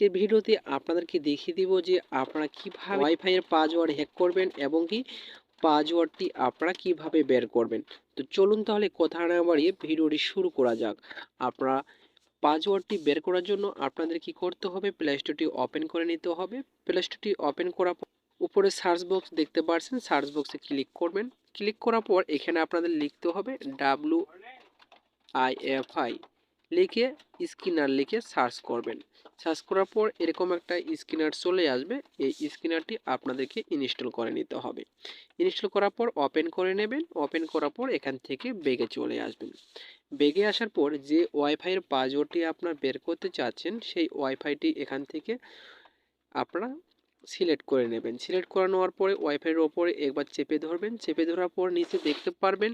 আজকের ভিডিওতে আপনাদেরকে দেখিয়ে দিব যে আপনারা কীভাবে ওয়াইফাই এর পাসওয়ার্ড হ্যাক করবেন এবং কি পাসওয়ার্ডটি আপনারা কীভাবে বের করবেন। তো চলুন তাহলে কথা না বাড়িয়ে ভিডিওটি শুরু করা যাক। আপনারা পাসওয়ার্ডটি বের করার জন্য আপনাদের কি করতে হবে? প্লে স্টোরটি ওপেন করে নিতে হবে। প্লে স্টোরটি ওপেন করার পর উপরে সার্চ বক্স দেখতে পাচ্ছেন সার্চ বক্সে ক্লিক করবেন। ক্লিক করার পর এখানে আপনাদের লিখতে হবে ডাব্লু আইএফআই লিখে স্ক্যানার লিখে সার্চ করবেন। সার্চ করার পর এরকম একটা স্ক্যানার চলে আসবে। এই স্ক্যানারটি আপনাদেরকে ইনস্টল করে নিতে হবে। ইনস্টল করার পর ওপেন করে নেবেন। ওপেন করার পর এখান থেকে বেগে চলে আসবেন। বেগে আসার পর যে ওয়াইফাইয়ের পাসওয়ার্ডটি আপনার বের করতে চাচ্ছেন, সেই ওয়াইফাইটি এখান থেকে আপনারা সিলেক্ট করে নেবেন। সিলেক্ট করে নেওয়ার পরে ওয়াইফাইয়ের ওপরে একবার চেপে ধরবেন। চেপে ধরার পর নিচে দেখতে পারবেন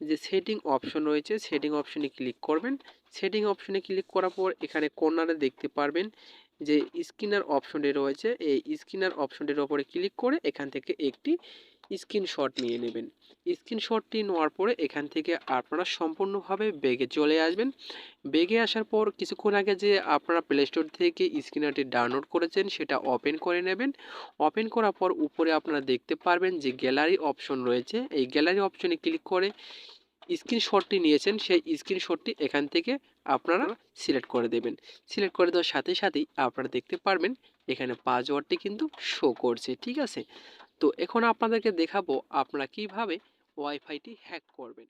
যে সেটিং অপশন রয়েছে সেটিং অপশনে ক্লিক করবেন। সেটিং অপশনে ক্লিক করার পর এখানে কর্নারে দেখতে পারবেন যে স্ক্রিনার অপশনটি রয়েছে। এই স্ক্রিনার অপশনটির ওপরে ক্লিক করে এখান থেকে একটি স্ক্রিনশট নিয়ে নেবেন। স্ক্রিনশটটি নেওয়ার পরে এখান থেকে আপনারা সম্পূর্ণভাবে বেগে চলে আসবেন। বেগে আসার পর কিছুক্ষণ আগে যে আপনারা প্লে স্টোর থেকে স্ক্রিনারটি ডাউনলোড করেছেন, সেটা ওপেন করে নেবেন। ওপেন করার পর উপরে আপনারা দেখতে পারবেন যে গ্যালারি অপশন রয়েছে। এই গ্যালারি অপশনে ক্লিক করে স্ক্রিনশটটি নিয়েছেন, সেই স্ক্রিনশটটি এখান থেকে আপনারা সিলেক্ট করে দেবেন। সিলেক্ট করে দেওয়ার সাথে সাথেই আপনারা দেখতে পারবেন, এখানে পাসওয়ার্ডটি কিন্তু শো করছে, ঠিক আছে? তো এখন আপনাদেরকে দেখাবো আপনারা কীভাবে ওয়াইফাইটি হ্যাক করবেন।